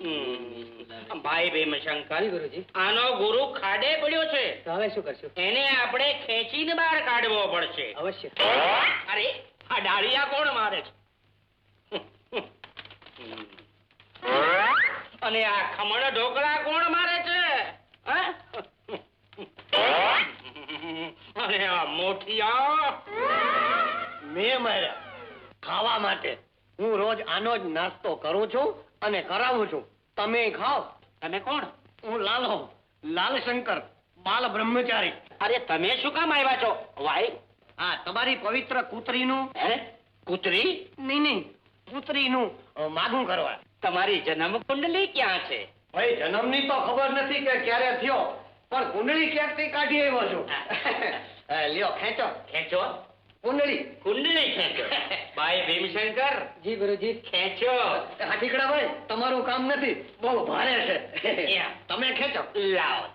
ભાઈ ભીમશંકર ગુરુજી. આનો ગુરુ ખાડે પડ્યો છે. તો હવે શું કરશું? એને આપણે ખેંચીને બહાર કાઢવો પડશે. અવશ્ય. અરે આ ડાળિયા કોણ મારે છે? અને આ ખમણ ઢોકળા કોણ મારે છે? અને આ મોઠિયા. મેં માર્યા. ખાવા માટે હું રોજ આનો જ નાસ્તો કરું છું. અને કરાવું છું. તમે ખાઓ. તમે કોણ? હું લાલો. લાલશંકર બાલ બ્રહ્મચારી. અરે તમે શું કામ આવ્યા છો? ભાઈ હા તમારી પવિત્ર કૂતરીનું? હે? કૂતરી? નહીં નહીં. કૂતરીનું માગું કરવા. તમારી જન્મ કુંડલી ક્યાં છે? ભાઈ જન્મની તો ખબર નથી કે ક્યારે થયો. પણ કુંડળી ક્યાંકથી કાઢી આવ્યો છું? લ્યો ખેંચો ખેંચો. કુંડળી. કુંડળી ખેંચો. ભાઈ ભીમશંકર. જી ગુરુજી. ખેંચો. હા ઠીકડા ભાઈ તમારું કામ નથી. બહુ ભારે છે. તમે ખેંચો. લાવો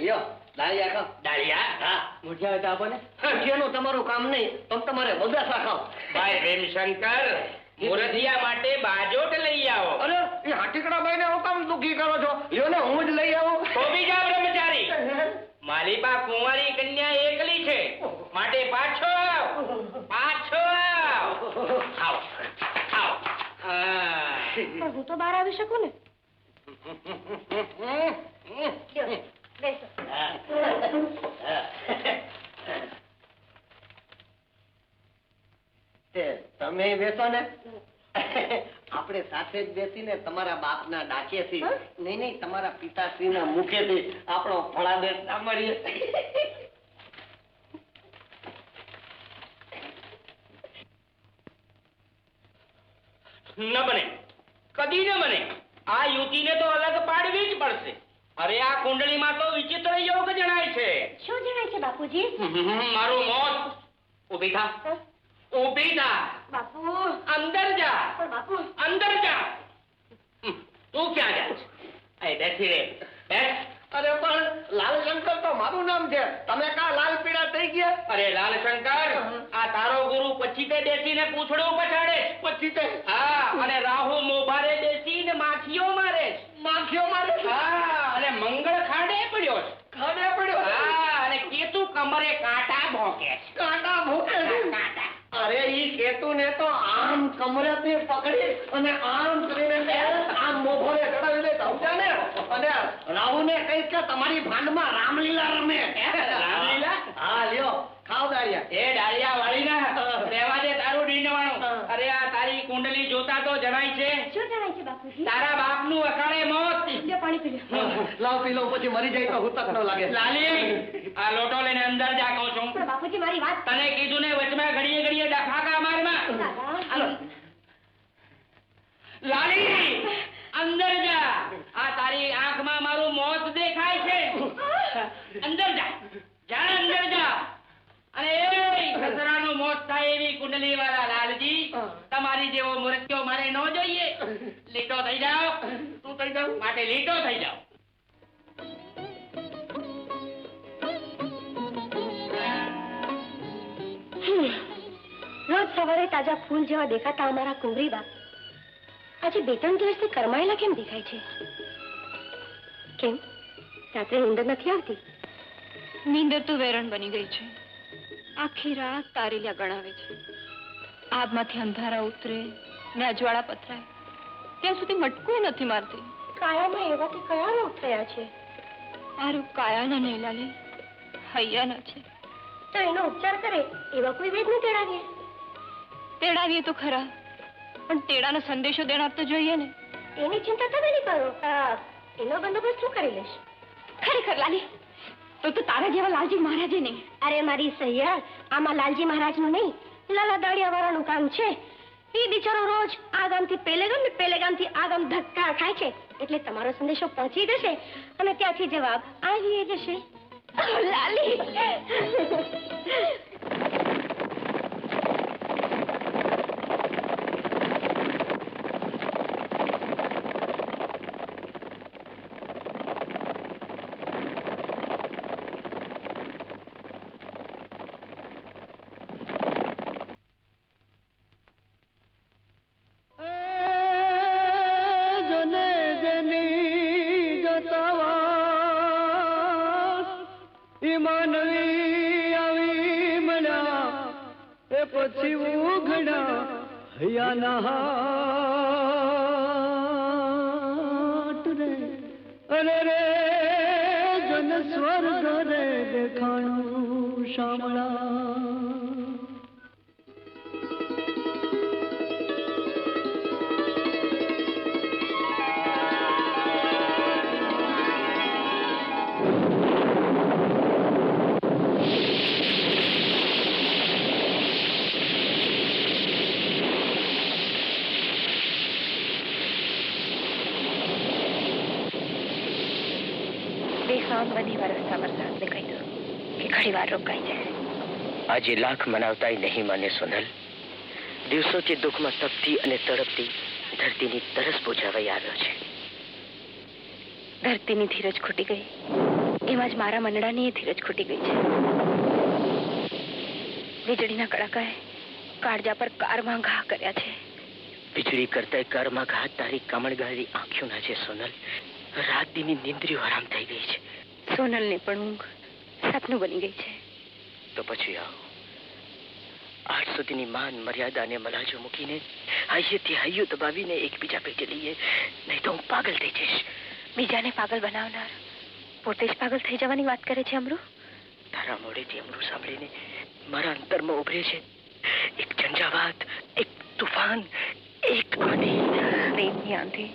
લ્યો દાળિયા ખાવ દાળિયા હા. મુઠિયા હોય તો આપો ને. તમારું કામ નહીં તો તમારે બધા ખાવ ભાઈ ભીમશંકર. મુરતિયા માટે બાજોટ લઈ આવો. અરે એ હાટીકડા ભાઈને હું કામ દુખી કરો છો? લ્યો ને હું જ લઈ આવું. તો બીજા બ્રહ્મચારી. મારી બા કુંવારી કન્યા એકલી છે. માટે પાછો આવ. પાછો આવ. આવ. આવ. પણ હું તો બહાર આવી શકું ને. બેસો તે તમે બેસો ને. આપણે સાથે જ બેસીને તમારા બાપના ડાકેથી નહીં નહીં તમારા પિતાશ્રીના મુખેથી આપણો ફળાદેશ સાંભળીએ. ન બને. કદી ન બને. આ યુતિને તો અલગ પાડવી જ પડશે. અરે આ કુંડળીમાં તો વિચિત્ર યોગ જણાય છે. શું જણાય છે બાપુજી? મારું મોત. ઊભી થા. ઊભી થા. બાપુ. અંદર જા. પણ બાપુ. અંદર જા. તું ક્યાં જા છે? અહીં બેઠી રે બેઠ અરે પણ લાલશંકર તો મારું નામ છે. તમે કા લાલ પીડા થઈ ગયા? અરે લાલશંકર આ તારો ગુરુ પછી તે બેસીને પૂછડો પછાડે પછી તે? હા અને રાહુ મોભારે બેસીને માખીઓ મારે માખીઓ મારે હા અને મંગળ ખાડે પડ્યો છે. ખાડે પડ્યો? હા અને કેતુ કમરે કાંટા ભોંકે ઈ કેતુ ને તો આમ કમરેથી પકડી અને આમ કરીને આમ મોભોરે ચડાવી દે સમજ્યા ને અને રાહુ ને કઈ કે તમારી ભાંડમાં રામલીલા રમે. રામલીલા? હા લ્યો ખાવ દાળિયા એ દાળિયા વાળી ને રહેવા દે તારું ડીંડવાણું અરે આ તારી કુંડલી જોતા તો જણાય છે. શું જણાય છે બાપુજી? તારા બાપનું અકાળે મોત. લ્યો પાણી પી લો લાવ પી લો પછી મરી જાય તો હુતક ન લાગે. લાલી આ લોટો લઈને અંદર જા કહું છું. પણ બાપુજી મારી વાત તને કીધું ને વચમાં ઘડીએ ઘડીએ ડફાકા મારમાં. હાલો. લાલી અંદર જા. આ તારી આંખમાં મારું મોત દેખાય છે. અંદર જા. જા અંદર જા. અને ખસરાનું મોત થાય એવી કુંડલી વાળા લાલજી તમારી જેવો મૃત્યુ મારે ન જોઈએ. લીટો થઈ જાઓ. તું થઈ જાવ માટે લીટો થઈ જાઓ. રોજ સવારે તાજા ફૂલ જેવા દેખાતા અમારા કુંવરી બાપ. આજે બે ત્રણ દિવસથી કરમાયેલા કેમ દેખાય છે? કેમ? રાત્રે નીંદર નથી આવતી? નીંદર તો વેરણ બની ગઈ છે. આખી રાત તારેલિયા ગણાવે છે. આગમાંથી અંધારા ઉતરે ને અજવાળા પથરાય. ત્યાં સુધી મટકું નથી મારતી. કાયામાં એવાથી કયા રોગ થયા છે? મારું કાયાના નહીં હૈયાના છે. તો એનો ઉપચાર કરે એવા કોઈ વેદ નહીં તેડાવીએ? તેડાવીએ તો ખરા. પણ તેડાનો સંદેશો દેનાર તો જોઈએ ને. એની ચિંતા તમે નહીં કરો. એનો બંદોબસ્ત શું કરી લઈશ. ખરેખર લાલી. તો તો તારા જેવા લાલજી મહારાજે નહીં. અરે મારી સૈયદ આમાં લાલજી મહારાજનું નહીં. લાલા દાડિયા વાળાનું કામ છે. એ બિચારો રોજ આ ગામથી પેલે ગામ ને પેલે ગામથી આ ગામ ધક્કા ખાય છે. એટલે તમારો સંદેશો પહોંચી જશે અને ત્યાંથી જવાબ આવી જશે. લાલી! માનવી આવી મળ્યા એ પછી ઉઘડા હૈયાના હાટ અરે રે જન સ્વર્ગ રે દેખાણું શામળા. બેફામ બની વરસાદ વરસાદને ગયો કે ઘણી વાર રોકાઈ જાય. આજે લાખ મનાવતાય નહીં માને સોનલ. દિવસોથી દુઃખમાં તપતી અને તડપતી ધરતીની તરસ બોજાવાઈ આવ્યો છે. ધરતીની ધીરજ ખૂટી ગઈ. એમાં જ મારા મંડળાની એ ધીરજ ખૂટી ગઈ છે. વીજળીના કડાકાએ કાળજા પર કારમાં ઘા કર્યા છે. વીજળી કરતા કારમાં ઘા તારી કમળગાળી આંખોના છે સોનલ. રાત દીની નિંદ્રીઓ આરામ થઈ ગઈ છે. સોનલને પણ ઊંઘ સપનું બની ગઈ છે. તો પછી આવો. આજ સુધીની માન મર્યાદા અને મલાજો મૂકીને હૈયેથી હૈયું દબાવીને એકબીજા પેટે લઈએ. નહીં તો હું પાગલ થઈ જઈશ. બીજાને પાગલ બનાવનાર પોતે જ પાગલ થઈ જવાની વાત કરે છે અમરુ તારા મોડેથી અમરું સાંભળીને મારા અંતરમાં ઉભરે છે. એક ઝંઝાવાત એક તુફાન એક આંધી પ્રેમની આંધી.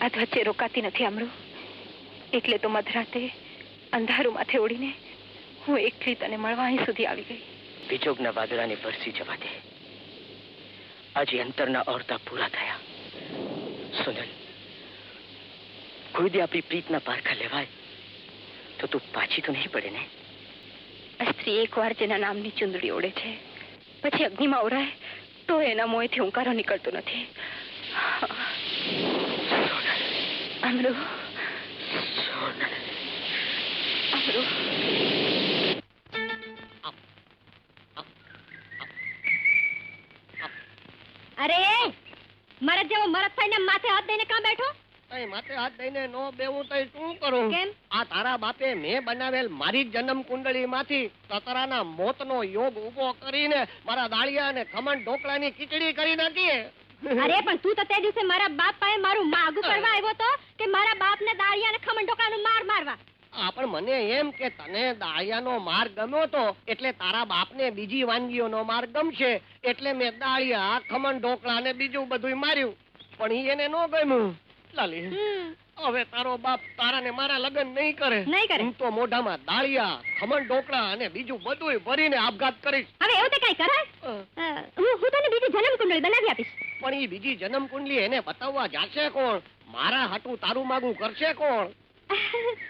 આ વચ્ચે રોકાતી નથી અમરુ એટલે તો મધરાતે અંધારું માથે ઓડીને હું એકલી તને મળવા અહીં સુધી આવી ગઈ. વિજોગના વાદળાને વરસી જવા દે. આજે અંતરના ઓરતા પૂરા થયા. સુનલ કોઈ દે આપણી પ્રીતના પારખા લેવાય તો તું પાછી તો નહીં પડે ને? આ સ્ત્રી એકવાર જેના નામની ચુંદડી ઓળે છે પછી અગ્નિમાં ઓરાય તો એના મોંએથી હુંકારો નીકળતો નથી. અમરુ સોનલ અમરુ અરે મરદ જેવો મરદ થઈને માથે હાથ દઈને કાં બેઠો? તઈ માથે હાથ દઈને નો બેવું તઈ શું કરું? કેમ? આ તારા બાપે મે બનાવેલ મારી જન્મ કુંડળી માંથી સતરાના મોતનો યોગ ઊભો કરીને મારા દાળિયા અને ખમણ ઢોકળાની ખીચડી કરી નાખી અરે પણ તું તો તે દિવસે મારા બાપ પાસે મારું માગું કરવા આવ્યો તો કે મારા બાપને દાળિયા અને ખમણ ઢોકળાનું માર મારવા. પણ મને એમ કે તને દાળિયાનો માર ગમ્યો તો એટલે તારા બાપને બીજી વાનગીઓનો માર ગમશે. એટલે મેં દાળિયા ખમણ ઢોકળા ને બીજું બધું માર્યું. પણ એને ન ગમ્યું. લાલી હવે તારો બાપ તારા ને મારા લગ્ન નહીં કરે. નહીં કરે. હું તો મોઢામાં દાળિયા ખમણ ઢોકળા અને બીજું બધું ભરીને આપઘાત કરીશ. હવે એવું તે કઈ અ, હું હું તને બીજી જન્મ કુંડળી બનાવી આપીશ. પણ એ બીજી જન્મ કુંડલી એને બતાવવા જાશે કોણ? મારા હાટું તારું માગું કરશે કોણ?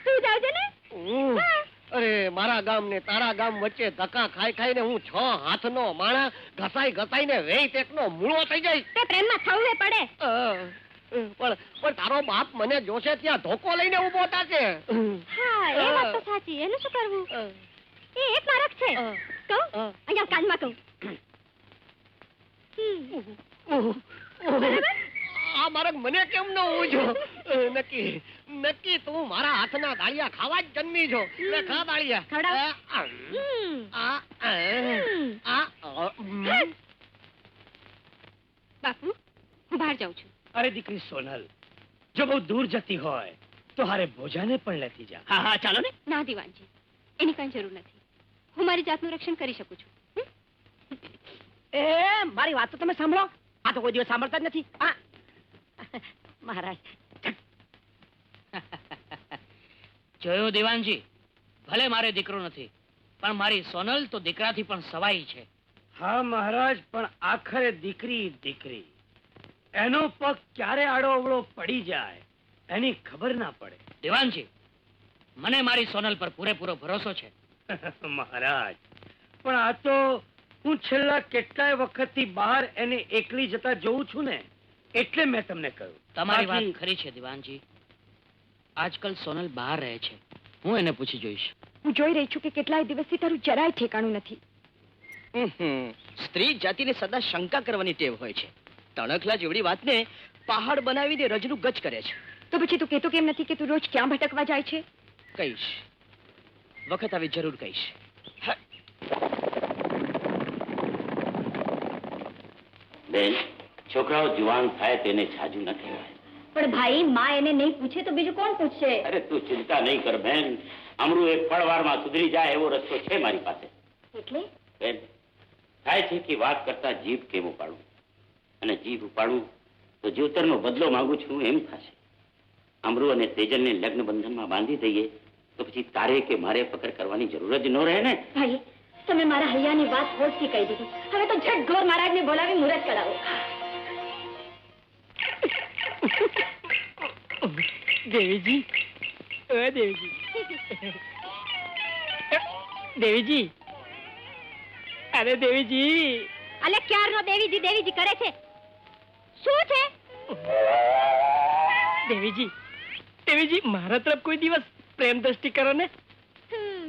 તું જાવજે ને? હું. અરે મારા ગામ ને તારા ગામ વચ્ચે ધક્કા ખાઈ ખાઈને હું છ હાથનો માણા ઘસાઈ ઘસાઈને વેઈ તેકનો મૂળો થઈ જઈશ. તે પ્રેમમાં થવું એ પડે. અ, પણ પણ તારો બાપ મને જોશે ત્યાં ધોકો લઈને ઊભો થશે. હા એ વાત તો સાચી. એનું શું કરવું? એ એક મારક છે. અ, કહું? અ. અહીંયા કાનમાં કહું. હમ. આ માર્ગ મને કેમ ન ઉજો? નક્કી નક્કી તું મારા હાથના દાળિયા ખાવા જ જન્મી છો. લે ખા દાળિયા. આ, આ. બાપુ હું બહાર જાઉં છું. અરે દીકરી સોનલ જો બહુ દૂર જતી હોય તો હારે ભોજાને પણ લેતી જા. હા હા ચાલો ને. ના દીવાનજી એની કઈ જરૂર નથી. હું મારી જાતનું રક્ષણ કરી શકું છું. એ મારી વાત તો તમે સાંભળો. આ તો કોઈ દિવસ સાંભળતા જ નથી. આ મહારાજ. જોયું દેવાનજી? ભલે મારે દીકરો નથી પણ મારી સોનલ તો દીકરાથી પણ સવાઈ છે. હા મહારાજ પણ આખરે દીકરી દીકરી. એનો પગ ક્યારે આડો અવળો પડી જાય એની ખબર ના પડે. દેવાનજી મને મારી સોનલ પર પૂરેપૂરો ભરોસો છે. મહારાજ પણ આ તો હું છેલ્લા કેટલાય વખતથી બહાર એને એકલી જતા જોઉં છું ને એટલે મેં તમને કહ્યું. તમારી વાત ખરી છે દિવાનજી. આજકાલ સોનલ બહાર રહે છે. હું એને પૂછી જોઈશ. હું જોઈ રહી છું કે કેટલાય દિવસથી તારું જરાય ઠેકાણું નથી. સ્ત્રી જાતિને સદા શંકા કરવાની ટેવ હોય છે. તણખલા જેવડી વાતને પહાડ બનાવીને રજનું ગજ કરે છે. તો પછી તું કહેતો કેમ નથી કે તું રોજ ક્યાં ભટકવા જાય છે? કહીશ. વખત આવી જરૂર કહીશ. બેન છોકરાઓ જુવાન થાય તેને છાજુ ન કહેવાય. પણ ભાઈ માં એને નહીં પૂછે તો બીજું કોણ પૂછશે અરે તું ચિંતા નહીં કર બેન. અમરું એક પળવારમાં સુધરી જાય એવો રસ્તો છે મારી પાસે. એટલે? બેન થાય છે કે વાત કરતા જીભ કેમ ઉપાડું? અને જીભ ઉપાડું તો જીવતરનો બદલો માંગુ છું એમ થશે. અમરું અને તેજલને લગ્ન બંધનમાં બાંધી દઈએ તો પછી તારે કે મારે પકડ કરવાની જરૂર જ ન રહે ને? ભાઈ તમે મારા હૈયાની વાત હોશથી કહી દીધી. હવે તો ઝટ ગોર મહારાજને બોલાવી મુહૂર્ત કરાવો. દેવીજી. એ દેવીજી. દેવીજી. અરે દેવીજી. અલે ક્યારનો દેવીજી દેવીજી કરે છે? શું છે? દેવીજી દેવીજી મારા તરફ કોઈ દિવસ પ્રેમ દ્રષ્ટિ કરો ને.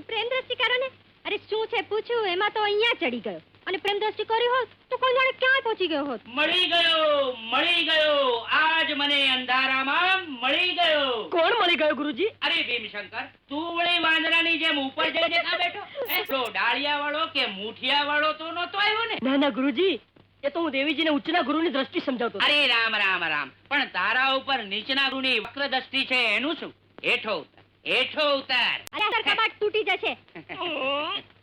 પ્રેમ દ્રષ્ટિ કરો ને? અરે શું છે? પૂછ્યું એમાં તો અહીંયા ચડી ગયો. અને પ્રેમ દ્રષ્ટિ કરી હોત તો કોઈ જાણે ક્યાં પહોંચી ગયો હોત. મળી ગયો મળી ગયો. આજ મને અંધારામાં મળી ગયો. કોણ મળી ગયો ગુરુજી? અરે ભીમશંકર તું વળી વાંદરાની જેમ ઉપર જઈને ના બેઠો? એ ડાળિયા વાળો કે મુઠિયા વાળો તો નતો આવ્યો ને? ના ના ગુરુજી એ તો હું દેવીજીને ઉચ્ચના ગુરુની દ્રષ્ટિ સમજાવતો અરે રામ રામ રામ. પણ તારા ઉપર નીચના ગુરુની વક્ર દ્રષ્ટિ છે એનું શું? હેઠો ઉતાર હેઠો ઉતાર. અરે કબાટ તૂટી જશે.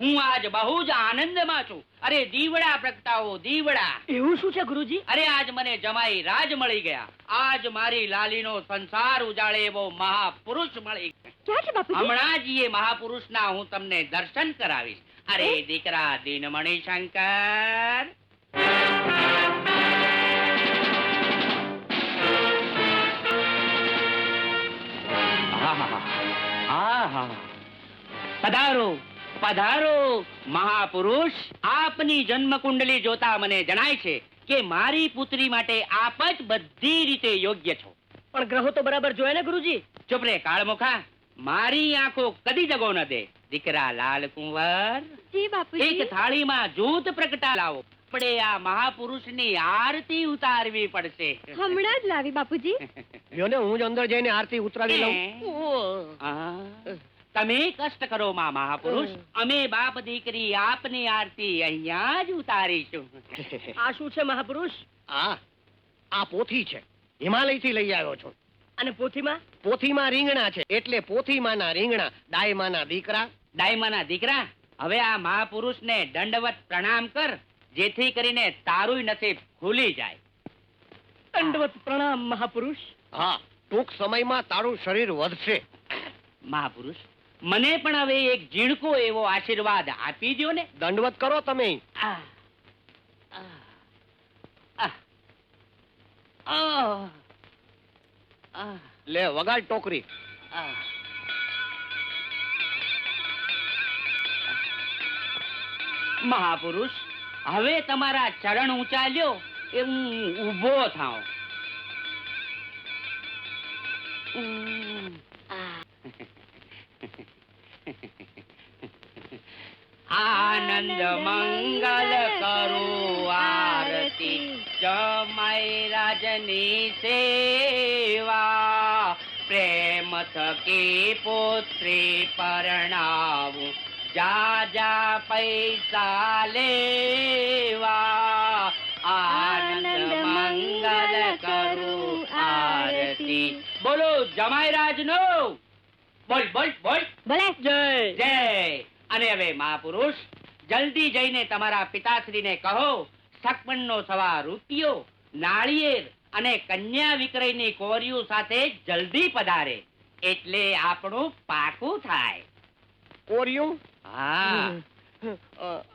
હું આજ બહુ જ આનંદમાં છું. અરે દીવડા પ્રગટાવો દીવડા. એવું શું છે ગુરુજી? અરે આજ મને જમાઈ રાજ મળી ગયા. આજ મારી લાલીનો સંસાર ઉજાળે એવો મહાપુરુષ મળી ગયા. ક્યાં છે હમણાં જ એ મહાપુરુષના હું તમને દર્શન કરાવીશ. અરે દીકરા દીનમણિ શંકર. આહા. પધારો. પધારો. મહાપુરુષ આપની જન્મ કુંડલી જોતા મને જણાય છે કે મારી પુત્રી માટે આપ જ બધી રીતે યોગ્ય છો. પણ ગ્રહો તો બરાબર જોયે ને ગુરુજી? ચૂપ રે કાળમુખા. મારી આંખો કદી જગો ન દે. દીકરા લાલ કુંવર. જી એક થાળીમાં જૂથ પ્રગટા લાવો. આપણે આ મહાપુરુષની આરતી ઉતારવી પડશે. હમણાં જ લાવી બાપુજી. લ્યો ને હું જ અંદર જઈને આરતી ઉતરાવી લઉં. આ, તમે કષ્ટ કરો માં મહાપુરુષ. અમે બાપ દીકરી આપની આરતી અહીંયા જ ઉતારીશું. આ શું છે મહાપુરુષ? આ આ પોથી છે. હિમાલયથી લઈ આવ્યો છું. અને પોથીમાં? પોથીમાં રીંગણા છે. એટલે પોથીમાંના રીંગણા ડાયમાના દીકરા. ડાયમાના દીકરા હવે આ મહાપુરુષને દંડવત પ્રણામ કર જેથી કરીને તારું નસીબ ખુલી જાય. દંડવત પ્રણામ મહાપુરુષ. હા ટૂંક સમયમાં તારું શરીર વધશે. મહાપુરુષ મને પણ હવે એક ઝીણકો એવો આશીર્વાદ આપી દો ને. દંડવત કરો તમે. લે વગાડ ટોકરી. મહાપુરુષ હવે તમારા ચરણ ઉચાલ્યો લ્યો એ હું ઊભો થાઉં. આનંદ મંગલ કરું આરતી. જમાઈ રાજની સેવા. પ્રેમ થકી પુત્રી પરણાવું. જા જા પૈસા લેવા. આનંદ મંગલ કરું આરતી. બોલો જમાઈ રાજનો. બોલ બોલ બોલ. ભલે. જય. જય. અને હવે મહાપુરુષ જલ્દી જઈને તમારા પિતાશ્રીને કહો સકમણનો સવા રૂપિયો નાળિયેર અને કન્યા વિક્રયની કોરિયું સાથે જલ્દી પધારે એટલે આપણું પાકું થાય. કોરિયું હા.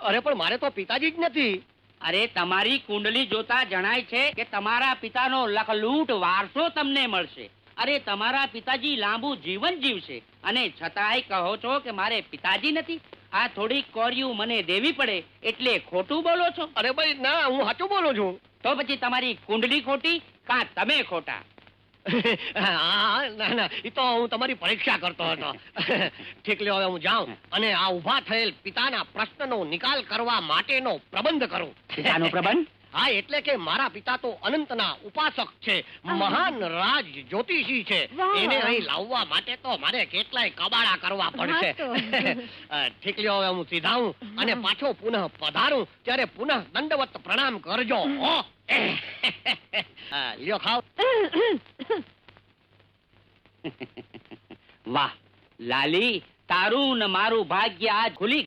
અરે પણ મારે તો પિતાજી જ નથી. અરે તમારી કુંડલી જોતા જણાય છે કે તમારા પિતાનો લખલૂટ વારસો તમને મળશે. અરે તમારા પિતાજી લાંબુ જીવન જીવશે. અને છતાંય કહો છો કે મારે પિતાજી નથી. આ થોડીક કોર્યું મને દેવી પડે એટલે ખોટું બોલો છો. અરે ભાઈ ના હું સાચું બોલું છું. તો પછી તમારી કુંડલી ખોટી કાં તમે ખોટા? હા, ના ના એ તો હું તમારી પરીક્ષા કરતો હતો. ઠીક લ્યો હવે હું જાઉં. અને આ ઊભા થયેલ પિતાના પ્રશ્નનો નિકાલ કરવા માટેનો પ્રબંધ કરું. પિતાનો પ્રબંધ? હા એટલે કે મારા પિતા તો અનંતના ઉપાસક છે. મહાન રાજ જ્યોતિષી છે. એને અહીં લાવવા માટે તો મારે કેટલાય કબાડા કરવા પડશે. હા ઠીક લ્યો હવે હું સીધાઉં અને પાછો પુનઃ પધારું. ત્યારે પુનઃ દંડવત પ્રણામ કરજો. હો. લ્યો ખાવ વાહ લાલી તારું ને મારું ભાગ્ય આજ ખુલી